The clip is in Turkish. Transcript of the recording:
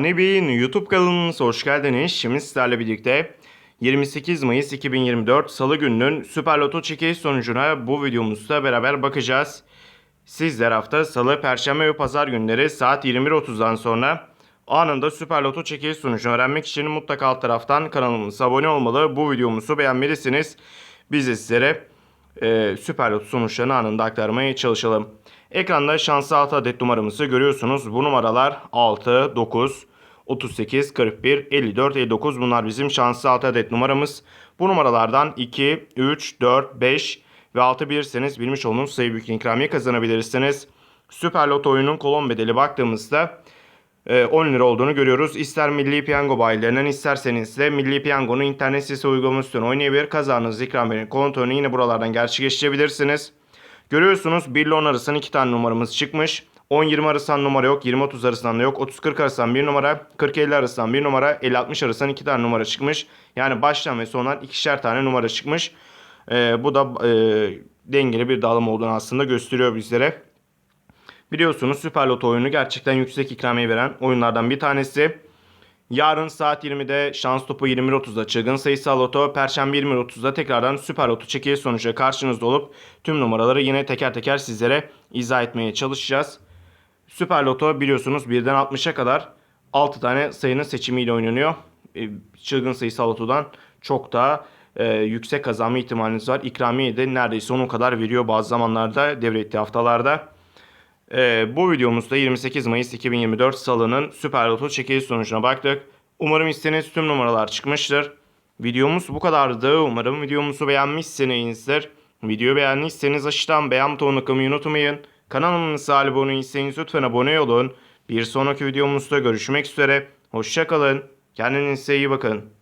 Nebi'nin YouTube kanalımıza hoş geldiniz. Şimdi sizlerle birlikte 28 Mayıs 2024 Salı gününün Süper Loto çekiliş sonucuna bu videomuzda beraber bakacağız. Sizler hafta Salı, Perşembe ve Pazar günleri saat 21.30'dan sonra anında Süper Loto çekiliş sonucunu öğrenmek için mutlaka alt taraftan kanalımıza abone olmalı. Bu videomuzu beğenmelisiniz. Biz de sizlere e, Süper Loto sonuçlarını anında aktarmaya çalışalım. Ekranda şanslı 6 adet numaramızı görüyorsunuz. Bu numaralar 6, 9, 38, 41, 54, 59 bunlar bizim şanslı 6 adet numaramız. Bu numaralardan 2, 3, 4, 5 ve 6 bilirseniz bilmiş olduğunuz sayı büyük ikramiye kazanabilirsiniz. Süper Loto oyunun kolon bedeli baktığımızda 10 lira olduğunu görüyoruz. İster Milli Piyango bayilerinden isterseniz de Milli Piyango'nun internet sitesi uygulamasını oynayabilir. Kazandığınız ikramiyenin kontrolünü yine buralardan gerçekleştirebilirsiniz. Görüyorsunuz 1 ile 10 arasından 2 tane numaramız çıkmış. 10-20 arasından numara yok. 20-30 arasından da yok. 30-40 arasından 1 numara. 40-50 arasından 1 numara. 50-60 arasından 2 tane numara çıkmış. Yani baştan ve sondan ikişer tane numara çıkmış. Ee, bu da e, dengeli bir dağılım olduğunu aslında gösteriyor bizlere. Biliyorsunuz Süper Loto oyunu gerçekten yüksek ikramiye veren oyunlardan bir tanesi. Yarın saat 20'de şans topu 21.30'da çılgın sayısal loto, perşembe 21.30'da tekrardan süper loto çekiliş sonucu karşınızda olup tüm numaraları yine teker teker sizlere izah etmeye çalışacağız. Süper loto biliyorsunuz 1'den 60'a kadar 6 tane sayının seçimiyle oynanıyor. E, Çılgın sayısal lotodan çok daha e, yüksek kazanma ihtimaliniz var. İkramiye de neredeyse onun kadar veriyor bazı zamanlarda devrettiği haftalarda. Ee, bu videomuzda 28 Mayıs 2024 Salı'nın Süper Loto çekiliş sonucuna baktık. Umarım istediğiniz tüm numaralar çıkmıştır. Videomuz bu kadardı. Umarım videomuzu beğenmişsinizdir. Videoyu beğendiyseniz aşağıdan beğen butonuna tıklamayı unutmayın. Kanalımıza abone değilseniz lütfen abone olun. Bir sonraki videomuzda görüşmek üzere. Hoşçakalın. Kendinize iyi bakın.